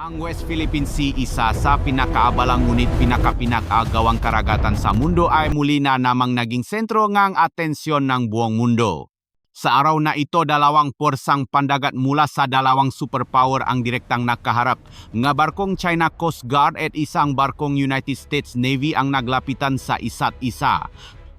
Ang West Philippine Sea isa sa pinakaabalang ngunit pinakapinag-agawang karagatan sa mundo ay muli na namang naging sentro ngang atensyon ng buong mundo. Sa araw na ito, dalawang porsang pandagat mula sa dalawang superpower ang direktang nakaharap. Nga barkong China Coast Guard at isang barkong United States Navy ang naglapitan sa isa't isa.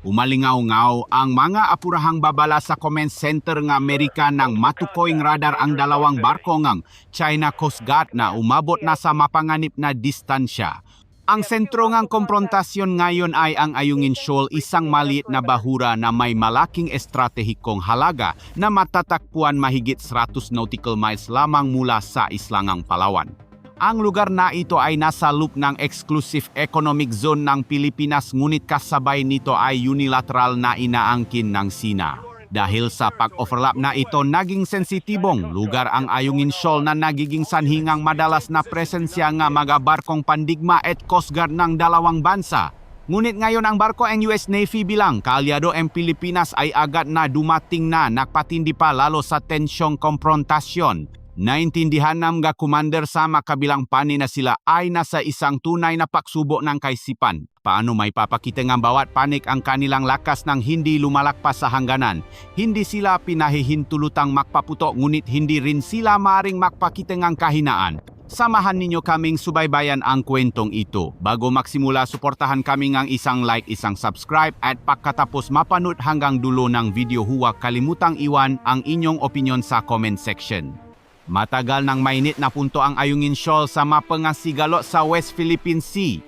Umalingaw-ngaw ang mga apurahang babala sa comment center ng Amerika ng matukoyng radar ang dalawang barko ng China Coast Guard na umabot na sa mapanganib na distansya. Ang sentro ng komprontasyon ngayon ay ang Ayungin Shoal, isang maliit na bahura na may malaking estratehikong halaga na matatakpuan mahigit 100 nautical miles lamang mula sa islangang Palawan. Ang lugar na ito ay nasa loop ng exclusive economic zone ng Pilipinas ngunit kasabay nito ay unilateral na inaangkin ng Sina. Dahil sa pag-overlap na ito, naging sensitibong lugar ang Ayungin Shoal na nagiging sanhingang madalas na presensya nga mga barkong pandigma at Coast Guard ng dalawang bansa. Ngunit ngayon ang barko ang US Navy bilang kaalyado ang Pilipinas ay agad na dumating na nakpatindi pa lalo sa tensyong komprontasyon. Naintindihan ng mga commander sa makabilang pani na sila ay nasa isang tunay na pagsubok ng kaisipan. Paano may papakita ng bawat panik ang kanilang lakas ng hindi lumalakpas sa hangganan. Hindi sila pinahihintulutang makpaputo ngunit hindi rin sila maring makpakita ng kahinaan. Samahan ninyo kaming subaybayan ang kwentong ito. Bago magsimula, suportahan kami ng isang like, isang subscribe at pagkatapos mapanood hanggang dulo ng video huwag kalimutang iwan ang inyong opinion sa comment section. Matagal nang mainit na punto ang Ayungin Shoal sa mapangasigalo sa West Philippine Sea.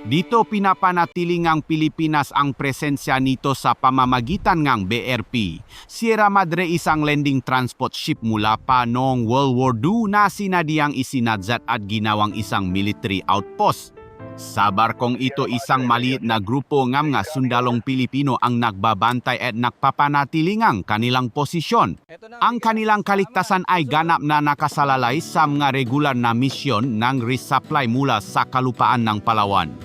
Dito pinapanatili ngang Pilipinas ang presensya nito sa pamamagitan ngang BRP. Sierra Madre isang landing transport ship mula pa noong World War II na sinadiyang isinadzat at ginawang isang military outpost. Sa barkong ito isang maliit na grupo ng mga sundalong Pilipino ang nagbabantay at nagpapanatili ngang kanilang posisyon. Ang kanilang kaligtasan ay ganap na nakasalalay sa mga regular na misyon ng resupply mula sa kalupaan ng Palawan.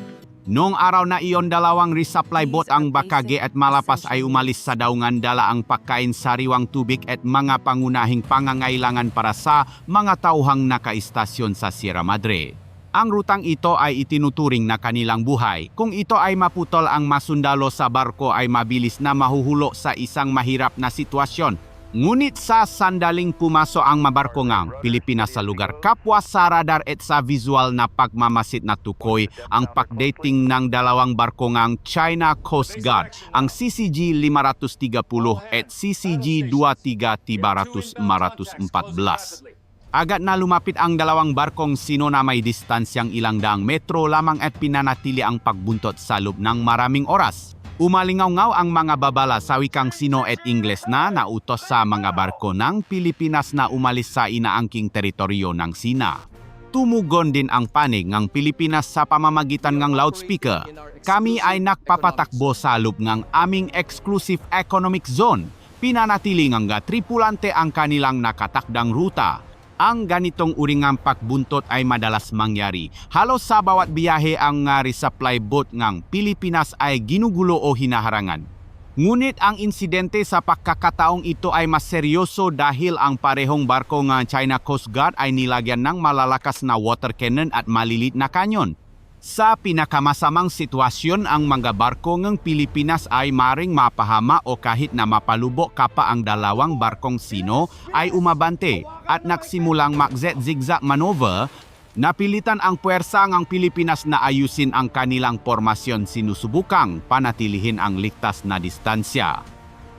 Noong araw na iyon, dalawang resupply boat ang Bakage at Malapas ay umalis sa daungan dala ang pagkain sariwang tubig at mga pangunahing pangangailangan para sa mga tauhang nakaistasyon sa Sierra Madre. Ang rutang ito ay itinuturing na kanilang buhay. Kung ito ay maputol ang masundalo sa barko ay mabilis na mahuhulo sa isang mahirap na sitwasyon. Ngunit sa sandaling pumaso ang mabarko ngang Pilipinas sa lugar kapwa sa radar at sa visual na pagmamasit na tukoy ang pagdating ng dalawang barko ngang China Coast Guard, ang CCG 530 at CCG 23 Agad na lumapit ang dalawang barkong sino na may distansyang ilang daang metro lamang at pinanatili ang pagbuntot sa loob ng maraming oras. Umalingaw-ngaw ang mga babala sa wikang sino at Ingles na nautos sa mga barko ng Pilipinas na umalis sa inaangking teritoryo ng Sina. Tumugon din ang panig ng Pilipinas sa pamamagitan ng loudspeaker. Kami ay nakpapatakbo sa loob ng aming exclusive economic zone. Pinanatili ng tripulante ang kanilang nakatakdang ruta. Ang ganitong uringang pagbuntot ay madalas mangyari. Halos sa bawat biyahe ang nga resupply boat ng Pilipinas ay ginugulo o hinaharangan. Ngunit ang insidente sa pagkakataong ito ay mas seryoso dahil ang parehong barko ng China Coast Guard ay nilagyan ng malalakas na water cannon at malilit na kanyon. Sa pinakamasamang sitwasyon, ang mga barko ng Pilipinas ay maring mapahama o kahit na mapalubo kapa ang dalawang barkong sino ay umabante at nagsimulang magzet zigzag maneuver Napilitan ang puwersa ng Pilipinas na ayusin ang kanilang formasyon sinusubukang panatilihin ang ligtas na distansya.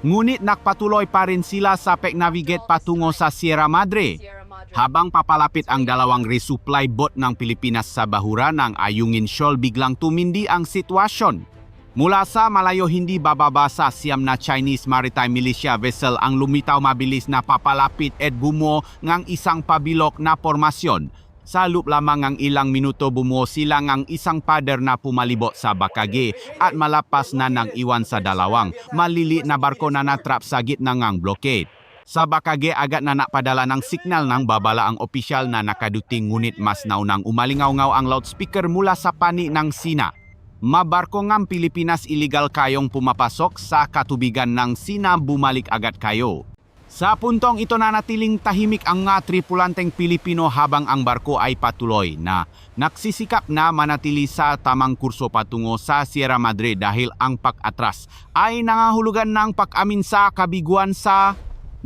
Ngunit nakpatuloy pa rin sila sa pag-navigate patungo sa Sierra Madre. Habang papalapit ang dalawang resupply boat ng Pilipinas sa bahura ng Ayungin Shoal, biglang tumindi ang sitwasyon. Mula sa malayo hindi bababa sa siyam na Chinese Maritime Militia vessel ang lumitaw mabilis na papalapit at bumuo ng isang pabilok na formasyon. Sa loop lamang ang ilang minuto bumuo sila ng isang pader na pumalibot sa Bakage at malapas na nang iwan sa dalawang malili na barko na natrap sa gitna ng blockade. Sa Bakage agad na napadala ng signal ng babala ang opisyal na nakaduting ngunit mas naunang umalingaw-ngaw ang loudspeaker mula sa pani ng Sina. Mabarko ng Pilipinas illegal kayong pumapasok sa katubigan ng Sina bumalik agad kayo. Sa puntong ito na natiling tahimik ang nga tripulanteng Pilipino habang ang barko ay patuloy na naksisikap na manatili sa tamang kurso patungo sa Sierra Madre dahil ang pag-atras ay nangahulugan ng pag-amin sa kabiguan sa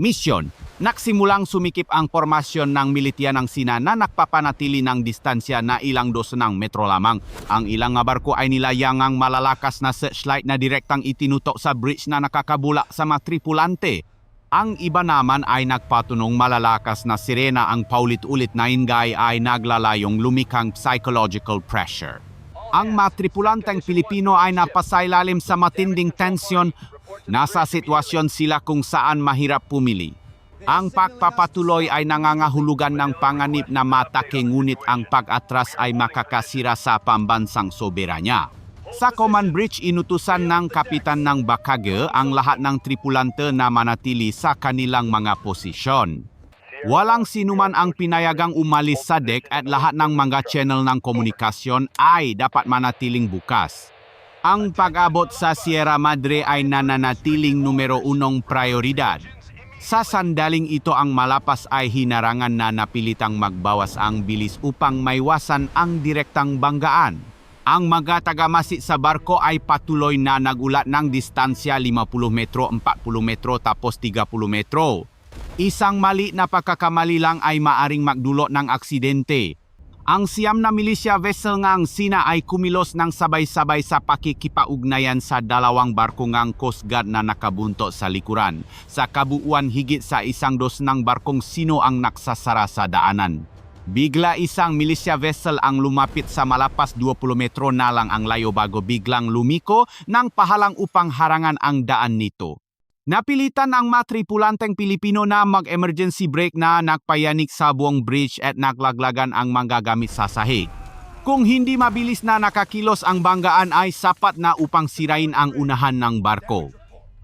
misyon. Naksimulang sumikip ang formasyon ng militya ng Sina na nagpapanatili ng distansya na ilang dosenang metro lamang. Ang ilang nga barko ay nilayangang malalakas na searchlight na direktang itinutok sa bridge na nakakabula sa mga tripulante. Ang iba naman ay nagpatunong malalakas na sirena ang paulit-ulit na ingay ay naglalayong lumikang psychological pressure. Ang matripulanteng Pilipino ay napasailalim sa matinding tensyon. Nasa sitwasyon sila kung saan mahirap pumili. Ang pagpapatuloy ay nangangahulugan ng panganib na matake ngunit ang pag-atras ay makakasira sa pambansang soberanya. Sa Command Bridge, inutusan ng kapitan ng Bakage ang lahat ng tripulante na manatili sa kanilang mga posisyon. Walang sinuman ang pinayagang umalis sa deck at lahat ng mga channel ng komunikasyon ay dapat manatiling bukas. Ang pag-abot sa Sierra Madre ay nananatiling numero unong prioridad. Sa sandaling ito ang malapas ay hinarangan na napilitang magbawas ang bilis upang maiwasan ang direktang banggaan. Ang mga tagamasi sa barko ay patuloy na nagulat ng distansya 50 metro, 40 metro tapos 30 metro. Isang mali na pagkakamali lang ay maaring magdulot ng aksidente. Ang siyam na milisya vessel ngang Sina ay kumilos ng sabay-sabay sa pakikipaugnayan sa dalawang barko ngang Coast Guard na nakabunto sa likuran. Sa kabuuan higit sa isang dos ng barkong Sino ang naksasara sa daanan. Bigla isang milisya vessel ang lumapit sa malapas 20 metro na lang ang layo bago biglang lumiko ng pahalang upang harangan ang daan nito. Napilitan ang matripulanteng Pilipino na mag-emergency brake na nagpayanik sa buong bridge at naglaglagan ang manggagamit sa sahig. Kung hindi mabilis na nakakilos ang banggaan ay sapat na upang sirain ang unahan ng barko.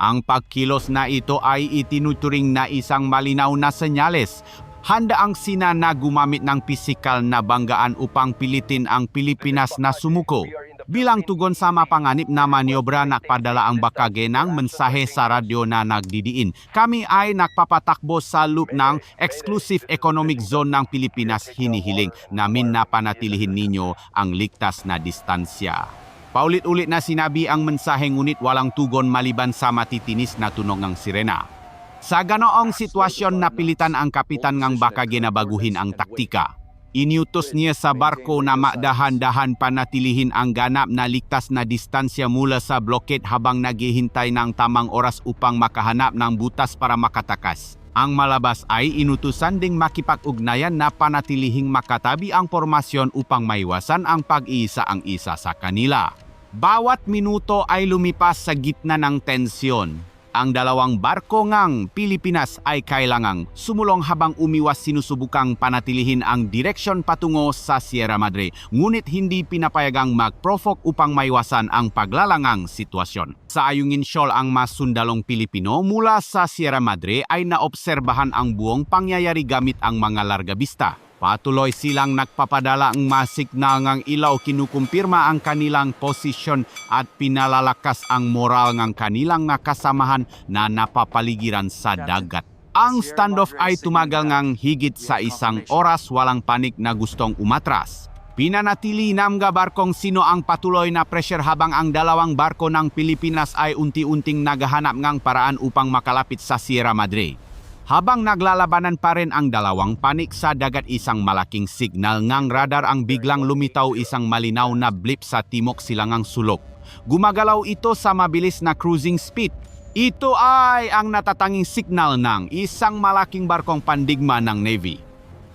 Ang pagkilos na ito ay itinuturing na isang malinaw na senyales handa ang Sina na gumamit ng pisikal na banggaan upang pilitin ang Pilipinas na sumuko. Bilang tugon sa mapanganib na maniobra, nakpadala ang Bakage ng mensahe sa radyo na nagdidiin. Kami ay nagpapatakbo sa loop ng Exclusive Economic Zone ng Pilipinas hinihiling namin na panatilihin ninyo ang ligtas na distansya. Paulit-ulit na sinabi ang mensahe ngunit walang tugon maliban sa matitinis na tunog ng sirena. Sa ganoong sitwasyon napilitan ang kapitan ngang baka ginabaguhin ang taktika. Iniutos niya sa barko na makdahan-dahan panatilihin ang ganap na ligtas na distansya mula sa blockade habang naghihintay ng tamang oras upang makahanap ng butas para makatakas. Ang malabas ay inutusan ding makipag-ugnayan na panatilihing makatabi ang formasyon upang maiwasan ang pag-iisa ang isa sa kanila. Bawat minuto ay lumipas sa gitna ng tensyon ang dalawang barko ngang Pilipinas ay kailangang sumulong habang umiwas sinusubukang panatilihin ang direksyon patungo sa Sierra Madre ngunit hindi pinapayagang mag-provoke upang maiwasan ang paglalangang sitwasyon. Sa Ayungin Shoal ang mas sundalong Pilipino mula sa Sierra Madre ay naobserbahan ang buong pangyayari gamit ang mga largabista. Patuloy silang nagpapadala ang masignal ngang ilaw kinukumpirma ang kanilang posisyon at pinalalakas ang moral ng kanilang nakasamahan na napapaligiran sa dagat. Ang standoff ay tumagal ngang higit sa isang oras walang panik na gustong umatras. Pinanatili ng mga barkong sino ang patuloy na pressure habang ang dalawang barko ng Pilipinas ay unti-unting naghahanap ngang paraan upang makalapit sa Sierra Madre. Habang naglalabanan pa rin ang dalawang panik sa dagat isang malaking signal ngang radar ang biglang lumitaw isang malinaw na blip sa timok silangang sulok. Gumagalaw ito sa mabilis na cruising speed. Ito ay ang natatanging signal ng isang malaking barkong pandigma ng Navy.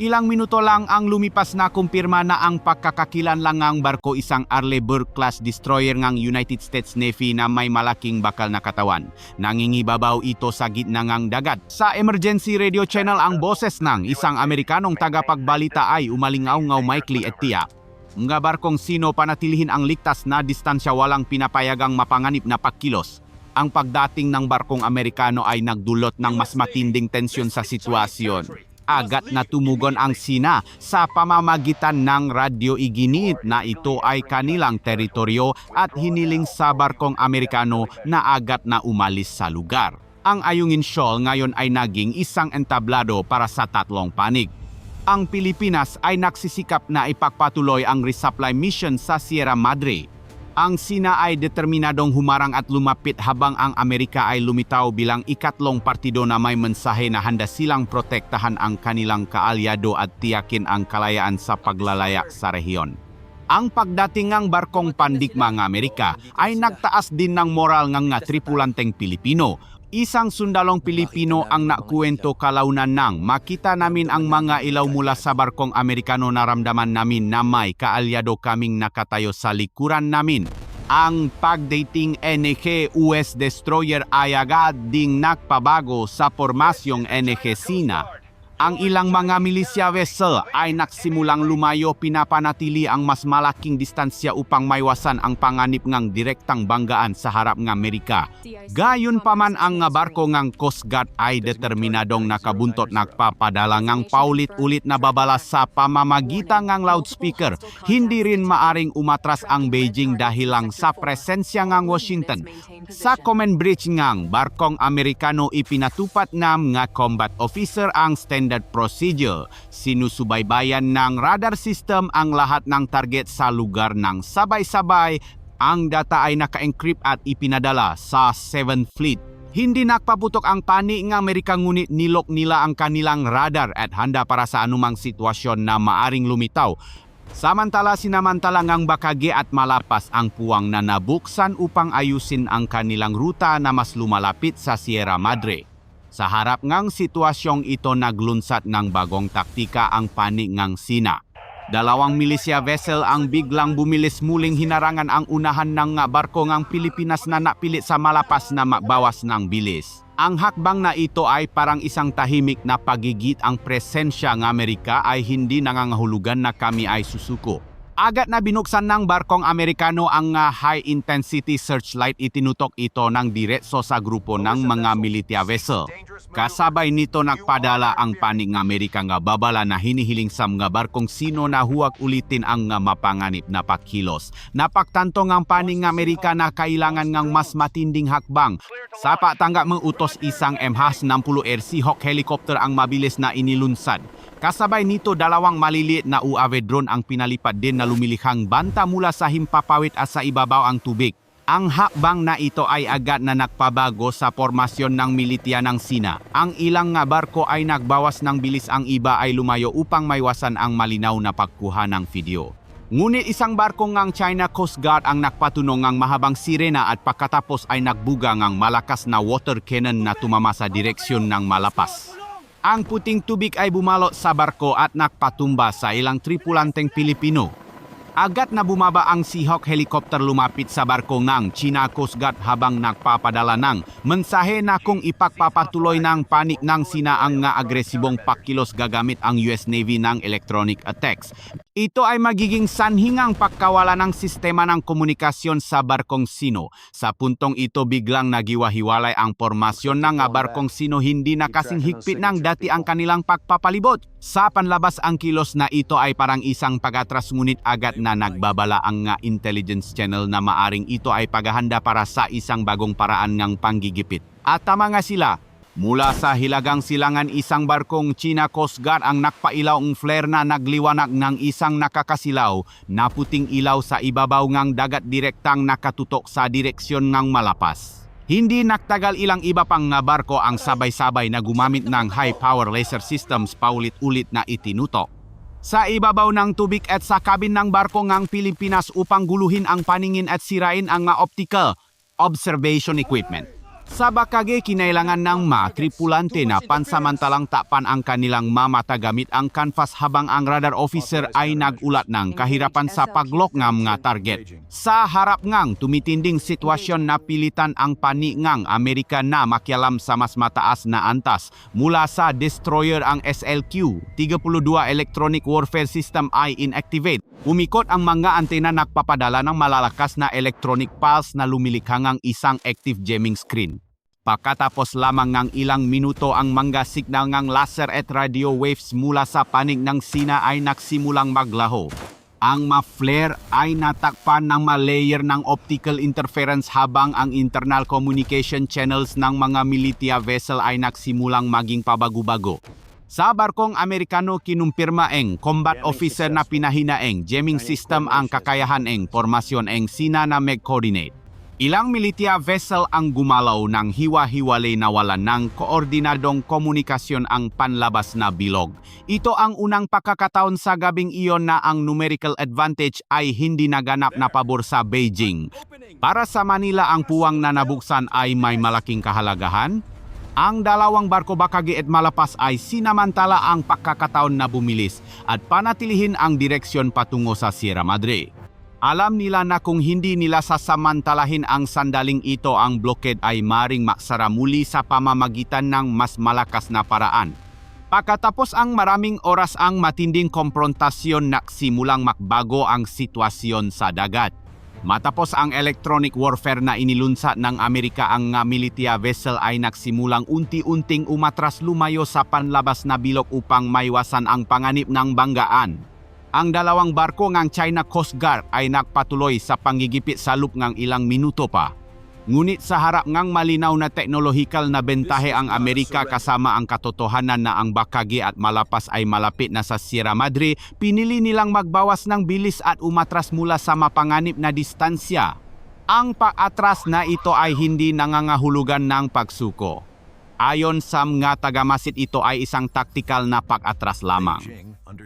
Ilang minuto lang ang lumipas na kumpirma na ang pagkakakilan lang ng barko isang Arleigh-class destroyer ng United States Navy na may malaking bakal na katawan. Nangingibabaw ito sa gitna ng dagat. Sa emergency radio channel ang boses ng isang Amerikanong tagapagbalita ay umalingaw-ngaw maikli at tiyak. Mga barkong sino panatilihin ang ligtas na distansya walang pinapayagang mapanganib na pagkilos. Ang pagdating ng barkong Amerikano ay nagdulot ng mas matinding tensyon sa sitwasyon agad na tumugon ang Sina sa pamamagitan ng radyo iginit na ito ay kanilang teritoryo at hiniling sa barkong Amerikano na agad na umalis sa lugar. Ang Ayungin Shoal ngayon ay naging isang entablado para sa tatlong panig. Ang Pilipinas ay nagsisikap na ipagpatuloy ang resupply mission sa Sierra Madre. Ang Sina ay determinadong humarang at lumapit habang ang Amerika ay lumitaw bilang ikatlong partido na may mensahe na handa silang protektahan ang kanilang kaalyado at tiyakin ang kalayaan sa paglalaya sa rehiyon. Ang pagdating ng barkong pandigma ng Amerika ay nagtaas din ng moral ng nga tripulanteng Pilipino. Isang sundalong Pilipino ang nakuwento kalaunan nang makita namin ang mga ilaw mula sa barkong Amerikano naramdaman namin na may kaalyado kaming nakatayo sa likuran namin. Ang pagdating NG US Destroyer ay agad ding nakpabago sa formasyong NG Sina. Ang ilang mga milisya vessel ay nagsimulang lumayo pinapanatili ang mas malaking distansya upang maiwasan ang panganib ng direktang banggaan sa harap ng Amerika. Gayon pa ang barko ng Coast Guard ay determinadong nakabuntot nagpapadala ng paulit-ulit na babala sa pamamagitan ng loudspeaker. Hindi rin maaring umatras ang Beijing dahil lang sa presensya ng Washington. Sa command bridge ng barkong Amerikano ipinatupat ng nga combat officer ang standard procedure. Sinusubaybayan ng radar system ang lahat ng target sa lugar ng sabay-sabay. Ang data ay naka-encrypt at ipinadala sa 7th Fleet. Hindi nakpaputok ang pani ng Amerika ngunit nilok nila ang kanilang radar at handa para sa anumang sitwasyon na maaring lumitaw. Samantala sinamantala ngang bakage at malapas ang puwang na nabuksan upang ayusin ang kanilang ruta na mas lumalapit sa Sierra Madre. Sa harap ngang sitwasyong ito naglunsat ng bagong taktika ang panig ngang Sina. Dalawang milisya vessel ang biglang bumilis muling hinarangan ang unahan ng nga barko ngang Pilipinas na napilit sa malapas na magbawas ng bilis. Ang hakbang na ito ay parang isang tahimik na pagigit ang presensya ng Amerika ay hindi nangangahulugan na kami ay susuko. Agad na binuksan ng barkong Amerikano ang nga high-intensity searchlight itinutok ito ng diretso sa grupo ng mga militia vessel. Kasabay nito nagpadala ang panig ng Amerika nga babala na hinihiling sa mga barkong sino na huwag ulitin ang nga mapanganib na pakilos. Napaktanto ng panig ng Amerika na kailangan ng mas matinding hakbang. Sa patangga mga utos isang MH-60 Air Seahawk helicopter ang mabilis na inilunsad. Kasabay nito dalawang maliliit na UAV drone ang pinalipad din na lumilihang banta mula sa himpapawid at sa ibabaw ang tubig. Ang hakbang na ito ay agad na nagpabago sa formasyon ng militia ng Sina. Ang ilang nga barko ay nagbawas ng bilis ang iba ay lumayo upang maiwasan ang malinaw na pagkuha ng video. Ngunit isang barko ngang China Coast Guard ang nakpatunong ng mahabang sirena at pagkatapos ay nagbuga ng malakas na water cannon na tumama sa direksyon ng malapas. Ang puting tubig ay bumalot sa barko at nakpatumba sa ilang tripulanteng Pilipino. Agad na bumaba ang Seahawk helicopter lumapit sa barko ng China Coast Guard habang nagpapadala ng mensahe na kung ipagpapatuloy ng panik ng sinaang nga agresibong pakilos gagamit ang US Navy ng electronic attacks. Ito ay magiging sanhingang pagkawala ng sistema ng komunikasyon sa barkong Sino. Sa puntong ito biglang nagiwahiwalay ang formasyon ng barkong Sino hindi na kasing ng dati ang kanilang pagpapalibot. Sa panlabas ang kilos na ito ay parang isang pagatras ngunit agad na nagbabala ang nga intelligence channel na maaring ito ay paghahanda para sa isang bagong paraan ng panggigipit. At tama nga sila, Mula sa hilagang silangan isang barkong China Coast Guard ang nakpailaw ang flare na nagliwanag ng isang nakakasilaw na puting ilaw sa ibabaw ngang dagat direktang nakatutok sa direksyon ng malapas. Hindi naktagal ilang iba pang nga barko ang sabay-sabay na gumamit ng high-power laser systems paulit-ulit na itinutok. Sa ibabaw ng tubig at sa kabin ng barko ngang Pilipinas upang guluhin ang paningin at sirain ang nga optical observation equipment. Sa Bakage, kinailangan ng mga tripulante na pansamantalang tapan ang kanilang mamata gamit ang canvas habang ang radar officer ay nagulat ng kahirapan sa paglok ng mga target. Sa harap ngang tumitinding sitwasyon na pilitan ang pani ngang. Amerika na makialam sa mas mataas na antas. Mula sa destroyer ang SLQ 32 Electronic Warfare System ay inactivate. Umikot ang mga antena nagpapadala ng malalakas na electronic pulse na lumilikha ng isang active jamming screen. Pagkatapos lamang ng ilang minuto ang mga signal ng laser at radio waves mula sa panig ng Sina ay nagsimulang maglaho. Ang ma-flare ay natakpan ng ma-layer ng optical interference habang ang internal communication channels ng mga militia vessel ay nagsimulang maging pabago-bago. Sa barkong Amerikano kinumpirma eng combat officer na pinahinaeng jamming system ang kakayahan eng formasyon eng sina na mag-coordinate. Ilang militia vessel ang gumalaw ng hiwa-hiwalay na wala ng koordinadong komunikasyon ang panlabas na bilog. Ito ang unang pagkakataon sa gabing iyon na ang numerical advantage ay hindi naganap na pabor sa Beijing. Para sa Manila ang puwang na nabuksan ay may malaking kahalagahan. Ang dalawang barko Bakagi at Malapas ay sinamantala ang pagkakataon na bumilis at panatilihin ang direksyon patungo sa Sierra Madre. Alam nila na kung hindi nila sasamantalahin ang sandaling ito ang blockade ay maring maksara muli sa pamamagitan ng mas malakas na paraan. Pagkatapos ang maraming oras ang matinding komprontasyon nagsimulang makbago ang sitwasyon sa dagat. Matapos ang electronic warfare na inilunsad ng Amerika ang nga militia vessel ay nagsimulang unti-unting umatras lumayo sa panlabas na bilog upang maiwasan ang panganib ng banggaan. Ang dalawang barko ng China Coast Guard ay nagpatuloy sa panggigipit sa loop ng ilang minuto pa. Ngunit sa harap ng malinaw na teknolohikal na bentahe ang Amerika kasama ang katotohanan na ang Bakagi at Malapas ay malapit na sa Sierra Madre, pinili nilang magbawas ng bilis at umatras mula sa mapanganib na distansya. Ang paatras na ito ay hindi nangangahulugan ng pagsuko. Ayon sa mga tagamasid ito ay isang taktikal na pag-atras lamang.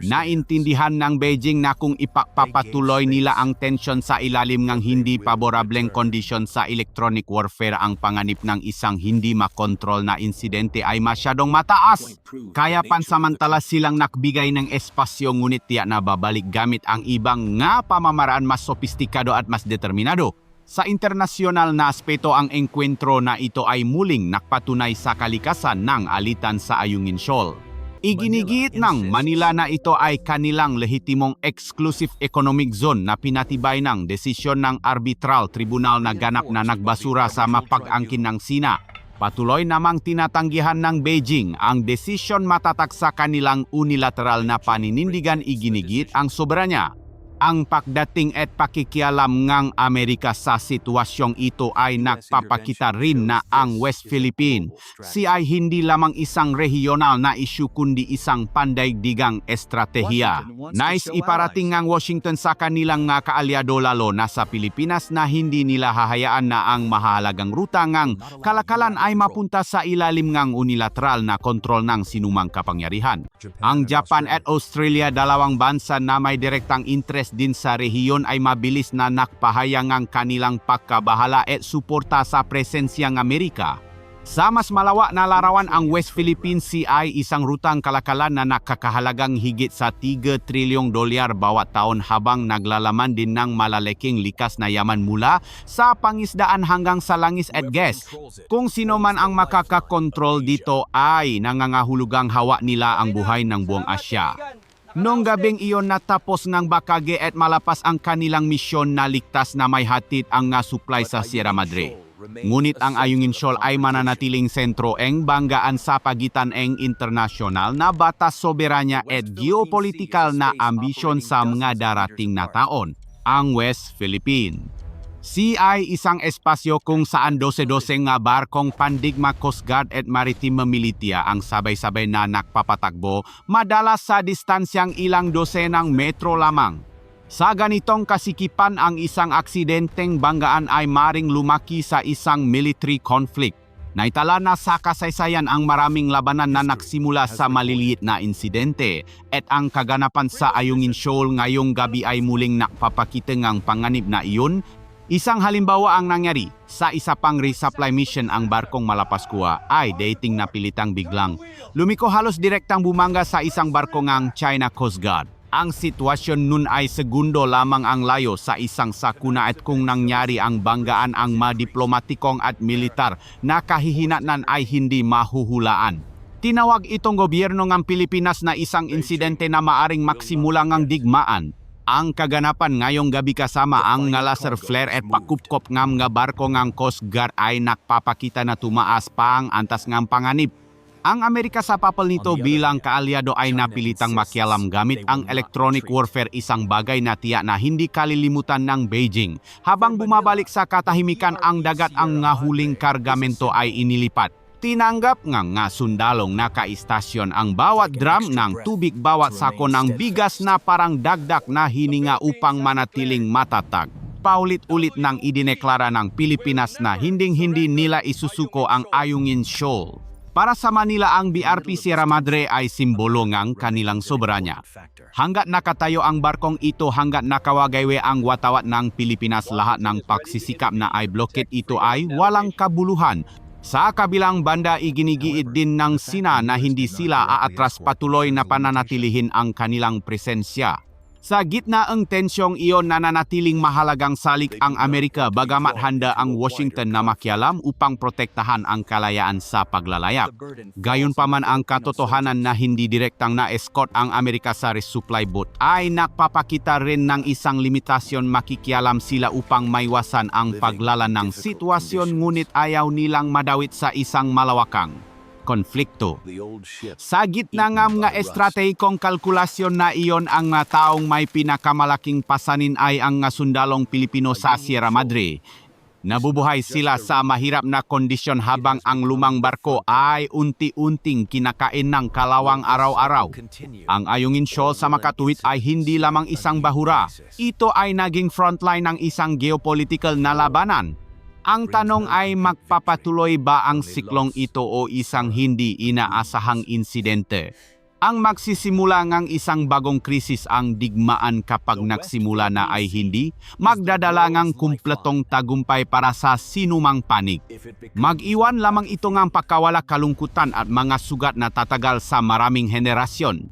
Naintindihan ng Beijing na kung ipapapatuloy nila ang tensyon sa ilalim ng hindi paborableng kondisyon sa electronic warfare ang panganib ng isang hindi makontrol na insidente ay masyadong mataas. Kaya pansamantala silang nakbigay ng espasyo ngunit tiyak na babalik gamit ang ibang nga pamamaraan mas sopistikado at mas determinado. Sa internasyonal na aspeto ang engkwentro na ito ay muling nakpatunay sa kalikasan ng alitan sa Ayungin Shoal. Iginigit ng Manila na ito ay kanilang lehitimong exclusive economic zone na pinatibay ng desisyon ng arbitral tribunal na ganap na nagbasura sa mapag-angkin ng Sina. Patuloy namang tinatanggihan ng Beijing ang desisyon matatak sa kanilang unilateral na paninindigan iginigit ang soberanya. Ang pagdating at pakikialam ng Amerika sa sitwasyong ito ay nagpapakita rin na ang West Philippine. si ay hindi lamang isang regional na isyu kundi isang pandaigdigang estratehiya. Nais iparating ng Washington sa kanilang nga kaalyado lalo na sa Pilipinas na hindi nila hahayaan na ang mahalagang ruta ng kalakalan ay mapunta sa ilalim ng unilateral na kontrol ng sinumang kapangyarihan. Ang Japan at Australia dalawang bansa na may direktang interes din sa rehiyon ay mabilis na nakpahayang ang kanilang pagkabahala at suporta sa presensyang Amerika. Sa mas malawa na larawan ang West Philippine Sea ay isang rutang kalakalan na nakakahalagang higit sa 3 trilyong dolyar bawat taon habang naglalaman din ng malalaking likas na yaman mula sa pangisdaan hanggang sa langis at gas. Kung sino man ang makakakontrol dito ay nangangahulugang hawa nila ang buhay ng buong Asya. Noong gabing iyon natapos ng Bakage at malapas ang kanilang misyon na ligtas na may hatid ang nga supply sa Sierra Madre. Ngunit ang Ayungin Shoal ay mananatiling sentro eng banggaan sa pagitan eng internasyonal na batas soberanya at geopolitikal na ambisyon sa mga darating na taon, ang West Philippine. Ay isang espasyo kung saan 12-12 nga barkong Pandigma Coast Guard at Maritime Militia ang sabay-sabay na nakpapatakbo madalas sa distansyang ilang dosenang metro lamang. Sa ganitong kasikipan ang isang aksidenteng banggaan ay maring lumaki sa isang military conflict. Naitala na sa kasaysayan ang maraming labanan na nagsimula sa maliliit na insidente at ang kaganapan sa Ayungin Shoal ngayong gabi ay muling nakpapakita ng panganib na iyon Isang halimbawa ang nangyari sa isa pang resupply mission ang barkong Malapaskua ay dating na pilitang biglang. Lumiko halos direktang bumangga sa isang barko ng China Coast Guard. Ang sitwasyon nun ay segundo lamang ang layo sa isang sakuna at kung nangyari ang banggaan ang madiplomatikong at militar na kahihinatnan ay hindi mahuhulaan. Tinawag itong gobyerno ng Pilipinas na isang insidente na maaring maksimula ng digmaan ang kaganapan ngayong gabi kasama ang nga laser flare at pakupkop ngam nga barko ngang Coast Guard ay nakpapakita na tumaas pa ang antas ngam panganib. Ang Amerika sa papel nito bilang kaalyado ay napilitang makialam gamit ang electronic warfare isang bagay na tiyak na hindi kalilimutan ng Beijing. Habang bumabalik sa katahimikan ang dagat ang ngahuling kargamento ay inilipat. Tinanggap nga nga sundalong nakaistasyon ang bawat drum ng tubig bawat sako ng bigas na parang dagdak na hininga upang manatiling matatag. Paulit-ulit nang idineklara ng Pilipinas na hinding-hindi nila isusuko ang Ayungin Shoal. Para sa Manila ang BRP Sierra Madre ay simbolo ng kanilang soberanya. Hanggat nakatayo ang barkong ito hanggat nakawagaywe ang watawat ng Pilipinas lahat ng pagsisikap na ay blockade ito ay walang kabuluhan. Sa kabilang banda iginigiit din ng Sina na hindi sila aatras patuloy na pananatilihin ang kanilang presensya. Sa gitna ang tensyong iyon nananatiling mahalagang salik ang Amerika bagamat handa ang Washington na makialam upang protektahan ang kalayaan sa paglalayag. Gayunpaman ang katotohanan na hindi direktang na-escort ang Amerika sa resupply boat ay nakpapakita rin ng isang limitasyon makikialam sila upang maiwasan ang paglala ng sitwasyon ngunit ayaw nilang madawit sa isang malawakang konflikto. Sa gitna ng mga estratehikong kalkulasyon na iyon ang nga taong may pinakamalaking pasanin ay ang nga sundalong Pilipino sa Sierra Madre. Nabubuhay sila sa mahirap na kondisyon habang ang lumang barko ay unti-unting kinakain ng kalawang araw-araw. Ang Ayungin Shoal sa makatuwid ay hindi lamang isang bahura. Ito ay naging frontline ng isang geopolitical na labanan. Ang tanong ay magpapatuloy ba ang siklong ito o isang hindi inaasahang insidente? Ang magsisimula ng isang bagong krisis ang digmaan kapag nagsimula na ay hindi, magdadala ng kumpletong tagumpay para sa sinumang panig. Mag-iwan lamang ito ng pagkawala kalungkutan at mga sugat na tatagal sa maraming henerasyon.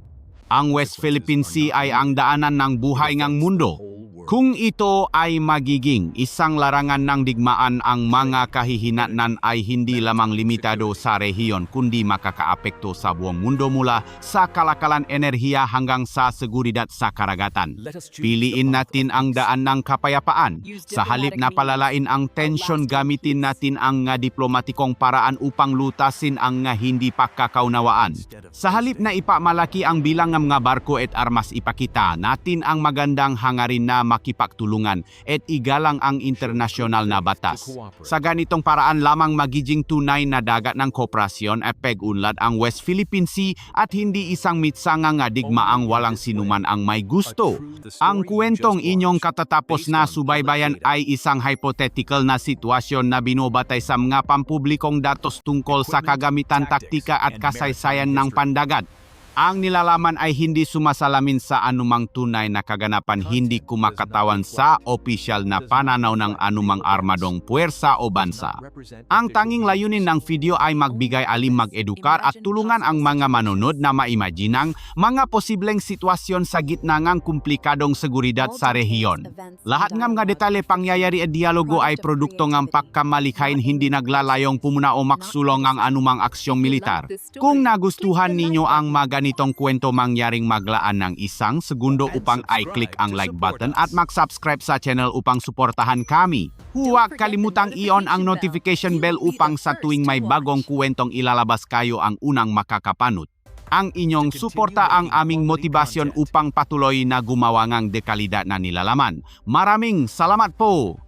Ang West Philippine Sea ay ang daanan ng buhay ng mundo. Kung ito ay magiging isang larangan ng digmaan ang mga kahihinanan ay hindi lamang limitado sa rehiyon kundi makakaapekto sa buong mundo mula sa kalakalan enerhiya hanggang sa seguridad sa karagatan. Piliin natin ang daan ng kapayapaan. Sa halip na palalain ang tensyon, gamitin natin ang nga diplomatikong paraan upang lutasin ang nga hindi pagkakaunawaan. Sa halip na ipamalaki ang bilang ng mga barko at armas ipakita natin ang magandang hangarin na makipagtulungan at igalang ang internasyonal na batas. Sa ganitong paraan lamang magiging tunay na dagat ng kooperasyon at pag-unlad ang West Philippine Sea at hindi isang mitsangang nga digmaang walang sinuman ang may gusto. Ang kwentong inyong katatapos na subaybayan ay isang hypothetical na sitwasyon na binobatay sa mga pampublikong datos tungkol sa kagamitan taktika at kasaysayan ng pandagat. Ang nilalaman ay hindi sumasalamin sa anumang tunay na kaganapan hindi kumakatawan sa opisyal na pananaw ng anumang armadong puwersa o bansa. Ang tanging layunin ng video ay magbigay alim mag-edukar at tulungan ang mga manonood na maimaginang mga posibleng sitwasyon sa gitna ng komplikadong seguridad sa rehiyon. Lahat ng mga detalye pangyayari at dialogo ay produkto ng pagkamalikhain hindi naglalayong pumuna o maksulong ang anumang aksyong militar. Kung nagustuhan ninyo ang mga ganitong kwento mangyaring maglaan ng isang segundo upang i-click ang like button at mag-subscribe sa channel upang suportahan kami. Huwag kalimutang i-on ang notification bell upang sa tuwing may bagong kwentong ilalabas kayo ang unang makakapanot. Ang inyong suporta ang aming motibasyon upang patuloy na gumawa ng dekalidad na nilalaman. Maraming salamat po!